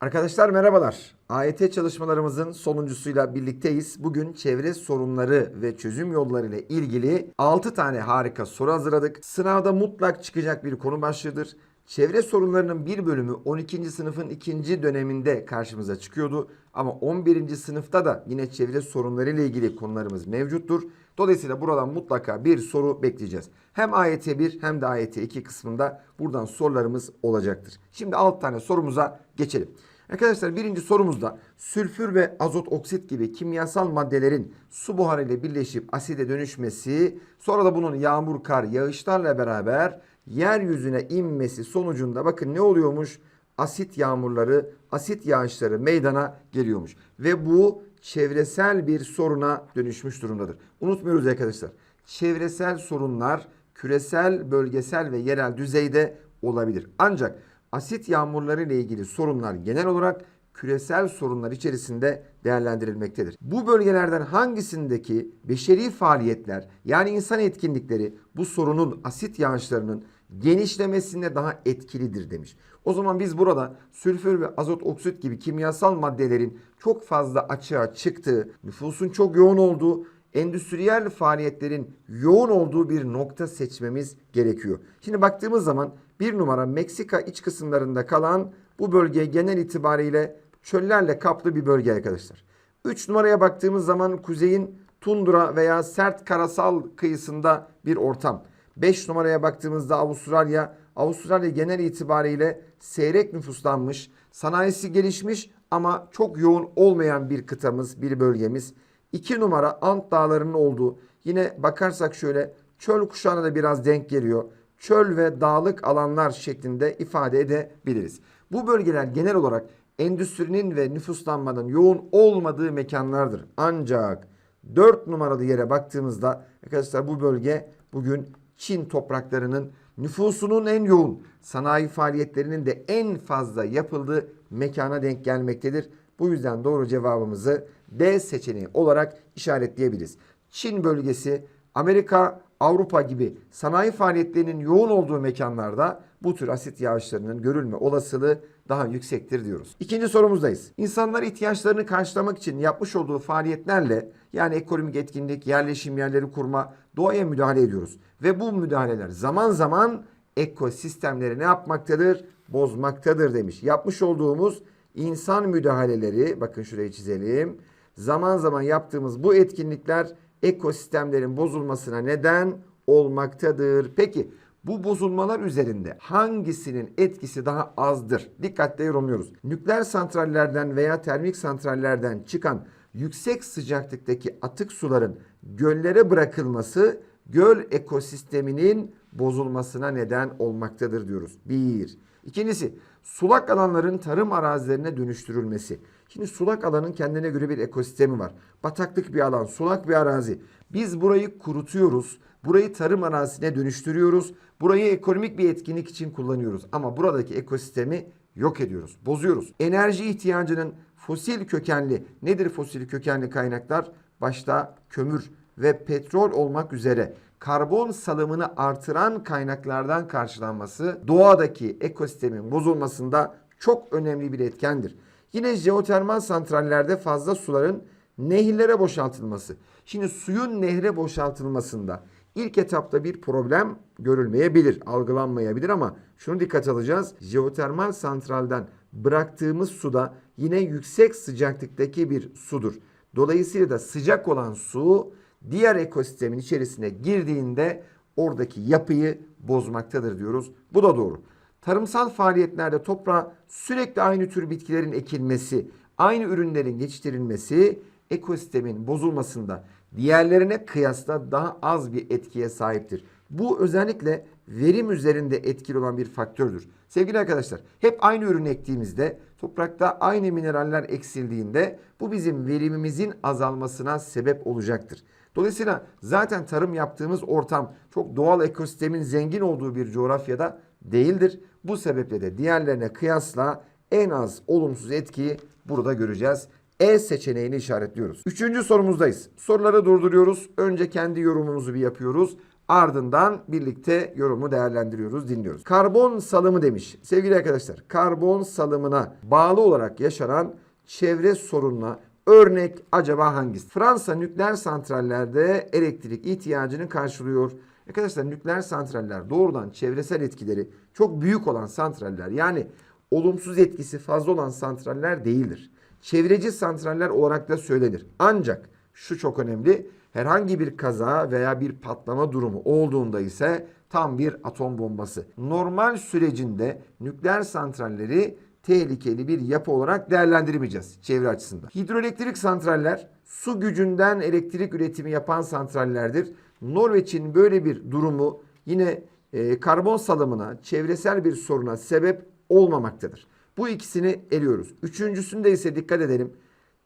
Arkadaşlar merhabalar. AYT çalışmalarımızın sonuncusuyla birlikteyiz. Bugün çevre sorunları ve çözüm yolları ile ilgili 6 tane harika soru hazırladık. Sınavda mutlak çıkacak bir konu başlığıdır. Çevre sorunlarının bir bölümü 12. sınıfın ikinci döneminde karşımıza çıkıyordu. Ama 11. sınıfta da yine çevre sorunları ile ilgili konularımız mevcuttur. Dolayısıyla buradan mutlaka bir soru bekleyeceğiz. Hem AYT 1 hem de AYT 2 kısmında buradan sorularımız olacaktır. Şimdi 6 tane sorumuza geçelim. Arkadaşlar birinci sorumuzda sülfür ve azot oksit gibi kimyasal maddelerin su buharı ile birleşip aside dönüşmesi sonra da bunun yağmur, kar, yağışlarla beraber yeryüzüne inmesi sonucunda bakın ne oluyormuş? Asit yağmurları, asit yağışları meydana geliyormuş. Ve bu çevresel bir soruna dönüşmüş durumdadır. Unutmuyoruz arkadaşlar. Çevresel sorunlar küresel, bölgesel ve yerel düzeyde olabilir. Ancak asit yağmurları ile ilgili sorunlar genel olarak küresel sorunlar içerisinde değerlendirilmektedir. Bu bölgelerden hangisindeki beşeri faaliyetler yani insan etkinlikleri bu sorunun asit yağışlarının genişlemesinde daha etkilidir demiş. O zaman biz burada sülfür ve azot oksit gibi kimyasal maddelerin çok fazla açığa çıktığı, nüfusun çok yoğun olduğu, endüstriyel faaliyetlerin yoğun olduğu bir nokta seçmemiz gerekiyor. Şimdi baktığımız zaman bir numara Meksika iç kısımlarında kalan bu bölge genel itibariyle çöllerle kaplı bir bölge arkadaşlar. 3 numaraya baktığımız zaman kuzeyin tundra veya sert karasal kıyısında bir ortam. 5 numaraya baktığımızda Avustralya, Avustralya genel itibariyle seyrek nüfuslanmış, sanayisi gelişmiş ama çok yoğun olmayan bir kıtamız, bir bölgemiz. 2 numara Ant Dağları'nın olduğu, yine bakarsak şöyle çöl kuşağına da biraz denk geliyor. Çöl ve dağlık alanlar şeklinde ifade edebiliriz. Bu bölgeler genel olarak endüstrinin ve nüfuslanmanın yoğun olmadığı mekanlardır. Ancak 4 numaralı yere baktığımızda arkadaşlar bu bölge bugün Çin topraklarının nüfusunun en yoğun, sanayi faaliyetlerinin de en fazla yapıldığı mekana denk gelmektedir. Bu yüzden doğru cevabımızı D seçeneği olarak işaretleyebiliriz. Çin bölgesi, Amerika, Avrupa gibi sanayi faaliyetlerinin yoğun olduğu mekanlarda bu tür asit yağışlarının görülme olasılığı daha yüksektir diyoruz. İkinci sorumuzdayız. İnsanlar ihtiyaçlarını karşılamak için yapmış olduğu faaliyetlerle yani ekonomik etkinlik, yerleşim yerleri kurma, doğaya müdahale ediyoruz. Ve bu müdahaleler zaman zaman ekosistemleri ne yapmaktadır? Bozmaktadır demiş. Yapmış olduğumuz insan müdahaleleri, bakın şurayı çizelim. Zaman zaman yaptığımız bu etkinlikler ekosistemlerin bozulmasına neden olmaktadır. Peki bu bozulmalar üzerinde hangisinin etkisi daha azdır? Dikkatle yorumluyoruz. Nükleer santrallerden veya termik santrallerden çıkan yüksek sıcaklıktaki atık suların göllere bırakılması göl ekosisteminin bozulmasına neden olmaktadır diyoruz. Bir. İkincisi sulak alanların tarım arazilerine dönüştürülmesi. Şimdi sulak alanın kendine göre bir ekosistemi var. Bataklık bir alan, sulak bir arazi. Biz burayı kurutuyoruz. Burayı tarım arazisine dönüştürüyoruz. Burayı ekonomik bir etkinlik için kullanıyoruz. Ama buradaki ekosistemi yok ediyoruz, bozuyoruz. Enerji ihtiyacının fosil kökenli, nedir fosil kökenli kaynaklar? Başta kömür ve petrol olmak üzere karbon salımını artıran kaynaklardan karşılanması doğadaki ekosistemin bozulmasında çok önemli bir etkendir. Yine jeotermal santrallerde fazla suların nehirlere boşaltılması. Şimdi suyun nehre boşaltılmasında ilk etapta bir problem görülmeyebilir, algılanmayabilir ama şunu dikkat alacağız. Jeotermal santralden bıraktığımız suda yine yüksek sıcaklıktaki bir sudur. Dolayısıyla da sıcak olan su diğer ekosistemin içerisine girdiğinde oradaki yapıyı bozmaktadır diyoruz. Bu da doğru. Tarımsal faaliyetlerde toprağa sürekli aynı tür bitkilerin ekilmesi, aynı ürünlerin geçiştirilmesi ekosistemin bozulmasında diğerlerine kıyasla daha az bir etkiye sahiptir. Bu özellikle verim üzerinde etkili olan bir faktördür. Sevgili arkadaşlar, hep aynı ürünü ektiğimizde, toprakta aynı mineraller eksildiğinde bu bizim verimimizin azalmasına sebep olacaktır. Dolayısıyla zaten tarım yaptığımız ortam çok doğal ekosistemin zengin olduğu bir coğrafyada değildir. Bu sebeple de diğerlerine kıyasla en az olumsuz etkiyi burada göreceğiz. E seçeneğini işaretliyoruz. Üçüncü sorumuzdayız. Soruları durduruyoruz. Önce kendi yorumumuzu bir yapıyoruz. Ardından birlikte yorumu değerlendiriyoruz, dinliyoruz. Karbon salımı demiş. Sevgili arkadaşlar, karbon salımına bağlı olarak yaşanan çevre sorununa örnek acaba hangisi? Fransa nükleer santrallerde elektrik ihtiyacını karşılıyor. Arkadaşlar nükleer santraller doğrudan çevresel etkileri çok büyük olan santraller. Yani olumsuz etkisi fazla olan santraller değildir. Çevreci santraller olarak da söylenir. Ancak şu çok önemli. Herhangi bir kaza veya bir patlama durumu olduğunda ise tam bir atom bombası. Normal sürecinde nükleer santralleri tehlikeli bir yapı olarak değerlendirmeyeceğiz çevre açısından. Hidroelektrik santraller su gücünden elektrik üretimi yapan santrallerdir. Norveç'in böyle bir durumu yine e, karbon salımına, çevresel bir soruna sebep olmamaktadır. Bu ikisini eliyoruz. Üçüncüsünde ise dikkat edelim.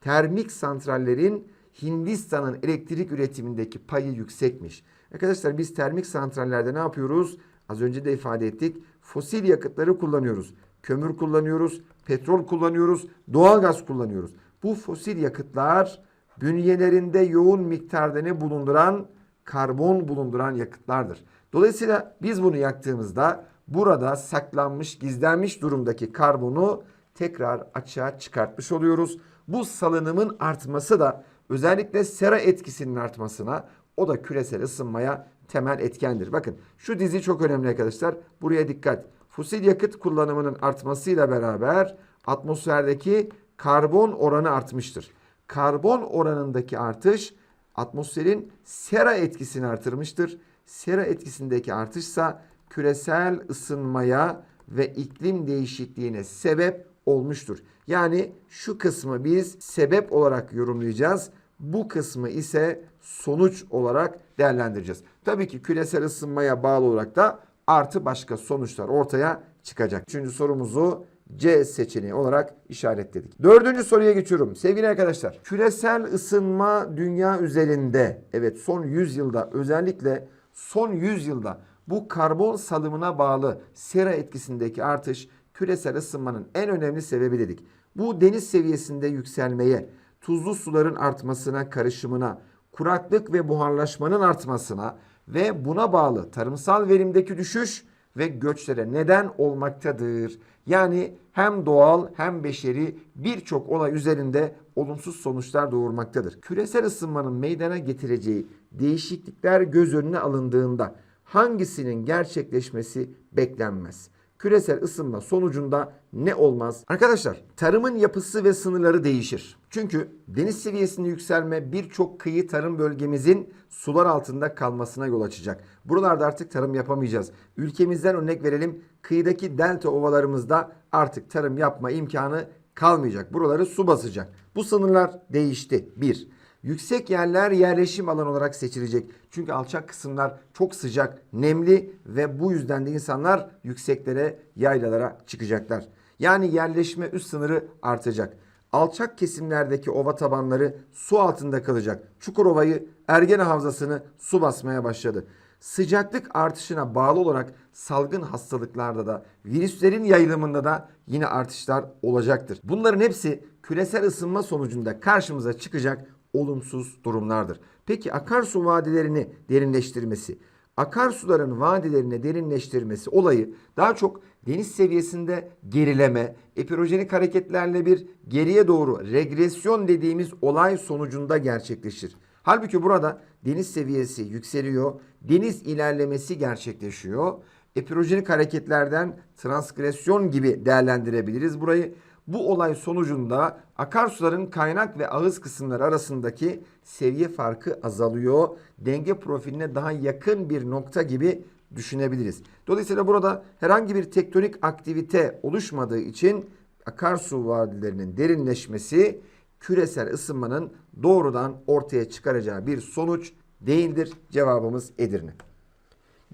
Termik santrallerin Hindistan'ın elektrik üretimindeki payı yüksekmiş. Arkadaşlar biz termik santrallerde ne yapıyoruz? Az önce de ifade ettik. Fosil yakıtları kullanıyoruz. Kömür kullanıyoruz, petrol kullanıyoruz, doğalgaz kullanıyoruz. Bu fosil yakıtlar bünyelerinde yoğun miktarda ne bulunduran? Karbon bulunduran yakıtlardır. Dolayısıyla biz bunu yaktığımızda burada saklanmış, gizlenmiş durumdaki karbonu tekrar açığa çıkartmış oluyoruz. Bu salınımın artması da özellikle sera etkisinin artmasına o da küresel ısınmaya temel etkendir. Bakın şu dizi çok önemli arkadaşlar. Buraya dikkat. Fosil yakıt kullanımının artmasıyla beraber atmosferdeki karbon oranı artmıştır. Karbon oranındaki artış atmosferin sera etkisini artırmıştır. Sera etkisindeki artışsa küresel ısınmaya ve iklim değişikliğine sebep olmuştur. Yani şu kısmı biz sebep olarak yorumlayacağız. Bu kısmı ise sonuç olarak değerlendireceğiz. Tabii ki küresel ısınmaya bağlı olarak da artı başka sonuçlar ortaya çıkacak. Üçüncü sorumuzu C seçeneği olarak işaretledik. Dördüncü soruya geçiyorum. Sevgili arkadaşlar, küresel ısınma dünya üzerinde, evet son 100 yılda özellikle son 100 yılda bu karbon salımına bağlı sera etkisindeki artış küresel ısınmanın en önemli sebebi dedik. Bu deniz seviyesinde yükselmeye, tuzlu suların artmasına, karışımına, kuraklık ve buharlaşmanın artmasına ve buna bağlı tarımsal verimdeki düşüş ve göçlere neden olmaktadır. Yani hem doğal hem beşeri birçok olay üzerinde olumsuz sonuçlar doğurmaktadır. Küresel ısınmanın meydana getireceği değişiklikler göz önüne alındığında hangisinin gerçekleşmesi beklenmez? Küresel ısınma sonucunda ne olmaz? Arkadaşlar tarımın yapısı ve sınırları değişir. Çünkü deniz seviyesinde yükselme birçok kıyı tarım bölgemizin sular altında kalmasına yol açacak. Buralarda artık tarım yapamayacağız. Ülkemizden örnek verelim. Kıyıdaki delta ovalarımızda artık tarım yapma imkanı kalmayacak. Buraları su basacak. Bu sınırlar değişti. Bir. Yüksek yerler yerleşim alanı olarak seçilecek. Çünkü alçak kısımlar çok sıcak, nemli ve bu yüzden de insanlar yükseklere, yaylalara çıkacaklar. Yani yerleşme üst sınırı artacak. Alçak kesimlerdeki ova tabanları su altında kalacak. Çukurova'yı, Ergene Havzası'nı su basmaya başladı. Sıcaklık artışına bağlı olarak salgın hastalıklarda da virüslerin yayılımında da yine artışlar olacaktır. Bunların hepsi küresel ısınma sonucunda karşımıza çıkacak olumsuz durumlardır. Peki akarsu vadilerini derinleştirmesi, akarsuların vadilerine derinleştirmesi olayı daha çok deniz seviyesinde gerileme, epirojenik hareketlerle bir geriye doğru regresyon dediğimiz olay sonucunda gerçekleşir. Halbuki burada deniz seviyesi yükseliyor, deniz ilerlemesi gerçekleşiyor. Epirojenik hareketlerden transgresyon gibi değerlendirebiliriz burayı. Bu olay sonucunda akarsuların kaynak ve ağız kısımları arasındaki seviye farkı azalıyor. Denge profiline daha yakın bir nokta gibi düşünebiliriz. Dolayısıyla burada herhangi bir tektonik aktivite oluşmadığı için akarsu vadilerinin derinleşmesi küresel ısınmanın doğrudan ortaya çıkaracağı bir sonuç değildir. Cevabımız Edirne.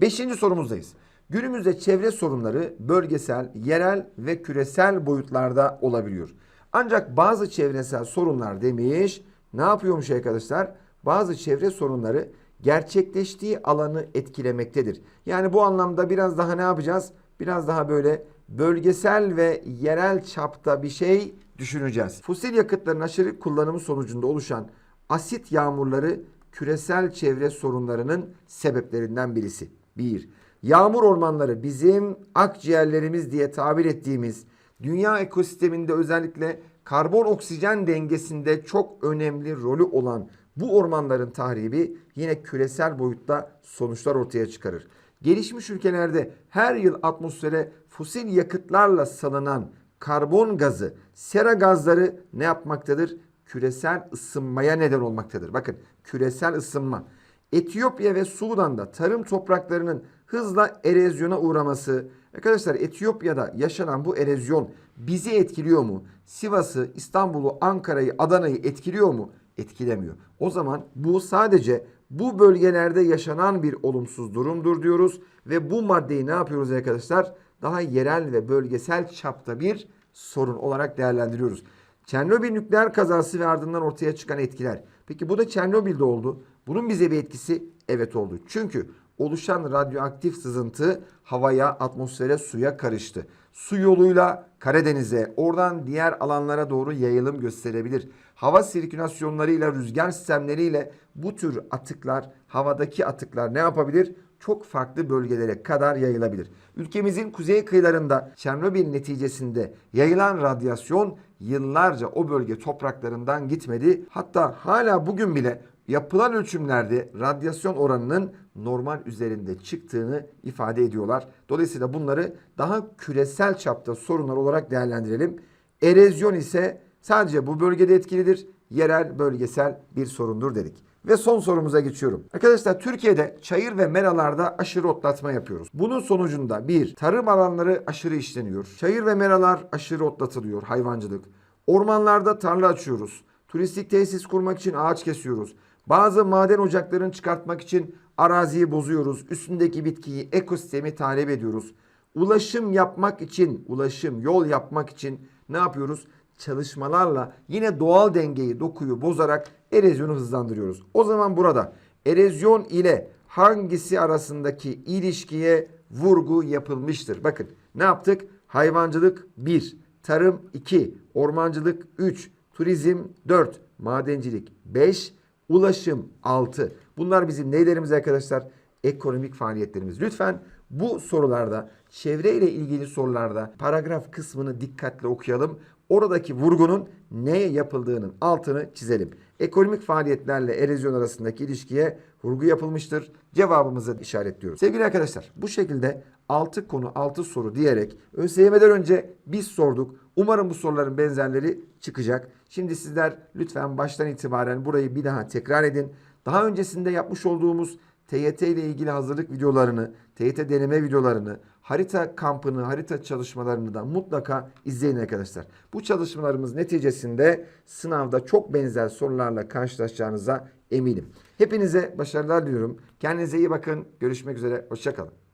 Beşinci sorumuzdayız. Günümüzde çevre sorunları bölgesel, yerel ve küresel boyutlarda olabiliyor. Ancak bazı çevresel sorunlar demiş ne yapıyormuş arkadaşlar? Bazı çevre sorunları gerçekleştiği alanı etkilemektedir. Yani bu anlamda biraz daha ne yapacağız? Biraz daha böyle bölgesel ve yerel çapta bir şey düşüneceğiz. Fosil yakıtların aşırı kullanımı sonucunda oluşan asit yağmurları küresel çevre sorunlarının sebeplerinden birisi. 1. Yağmur ormanları bizim akciğerlerimiz diye tabir ettiğimiz dünya ekosisteminde özellikle karbon oksijen dengesinde çok önemli rolü olan bu ormanların tahribi yine küresel boyutta sonuçlar ortaya çıkarır. Gelişmiş ülkelerde her yıl atmosfere fosil yakıtlarla salınan karbon gazı, sera gazları ne yapmaktadır? Küresel ısınmaya neden olmaktadır. Bakın küresel ısınma. Etiyopya ve Sudan'da tarım topraklarının hızla erozyona uğraması. Arkadaşlar Etiyopya'da yaşanan bu erozyon bizi etkiliyor mu? Sivas'ı, İstanbul'u, Ankara'yı, Adana'yı etkiliyor mu? Etkilemiyor. O zaman bu sadece bu bölgelerde yaşanan bir olumsuz durumdur diyoruz ve bu maddeyi ne yapıyoruz arkadaşlar? Daha yerel ve bölgesel çapta bir sorun olarak değerlendiriyoruz. Çernobil nükleer kazası ve ardından ortaya çıkan etkiler. Peki bu da Çernobil'de oldu. Bunun bize bir etkisi evet oldu. Çünkü oluşan radyoaktif sızıntı havaya, atmosfere, suya karıştı. Su yoluyla Karadeniz'e, oradan diğer alanlara doğru yayılım gösterebilir. Hava sirkülasyonlarıyla, rüzgar sistemleriyle bu tür atıklar, havadaki atıklar ne yapabilir? Çok farklı bölgelere kadar yayılabilir. Ülkemizin kuzey kıyılarında Çernobil neticesinde yayılan radyasyon yıllarca o bölge topraklarından gitmedi. Hatta hala bugün bile yapılan ölçümlerde radyasyon oranının normal üzerinde çıktığını ifade ediyorlar. Dolayısıyla bunları daha küresel çapta sorunlar olarak değerlendirelim. Erozyon ise sadece bu bölgede etkilidir. Yerel, bölgesel bir sorundur dedik. Ve son sorumuza geçiyorum. Arkadaşlar Türkiye'de çayır ve meralarda aşırı otlatma yapıyoruz. Bunun sonucunda bir, tarım alanları aşırı işleniyor. Çayır ve meralar aşırı otlatılıyor hayvancılık. Ormanlarda tarla açıyoruz. Turistik tesis kurmak için ağaç kesiyoruz. Bazı maden ocaklarını çıkartmak için araziyi bozuyoruz. Üstündeki bitkiyi, ekosistemi tahrip ediyoruz. Ulaşım yapmak için, ulaşım, yol yapmak için ne yapıyoruz? Çalışmalarla yine doğal dengeyi, dokuyu bozarak erozyonu hızlandırıyoruz. O zaman burada erozyon ile hangisi arasındaki ilişkiye vurgu yapılmıştır? Bakın ne yaptık? Hayvancılık 1, tarım 2, ormancılık 3, turizm 4, madencilik 5, ulaşım 6. Bunlar bizim neylerimiz arkadaşlar? Ekonomik faaliyetlerimiz. Lütfen bu sorularda, çevreyle ilgili sorularda paragraf kısmını dikkatle okuyalım. Oradaki vurgunun neye yapıldığının altını çizelim. Ekonomik faaliyetlerle erozyon arasındaki ilişkiye vurgu yapılmıştır. Cevabımızı işaretliyoruz. Sevgili arkadaşlar bu şekilde 6 konu 6 soru diyerek ÖSYM'den önce biz sorduk. Umarım bu soruların benzerleri çıkacak. Şimdi sizler lütfen baştan itibaren burayı bir daha tekrar edin. Daha öncesinde yapmış olduğumuz TYT ile ilgili hazırlık videolarını, TYT deneme videolarını, harita kampını, harita çalışmalarını da mutlaka izleyin arkadaşlar. Bu çalışmalarımız neticesinde sınavda çok benzer sorularla karşılaşacağınıza eminim. Hepinize başarılar diliyorum. Kendinize iyi bakın. Görüşmek üzere. Hoşçakalın.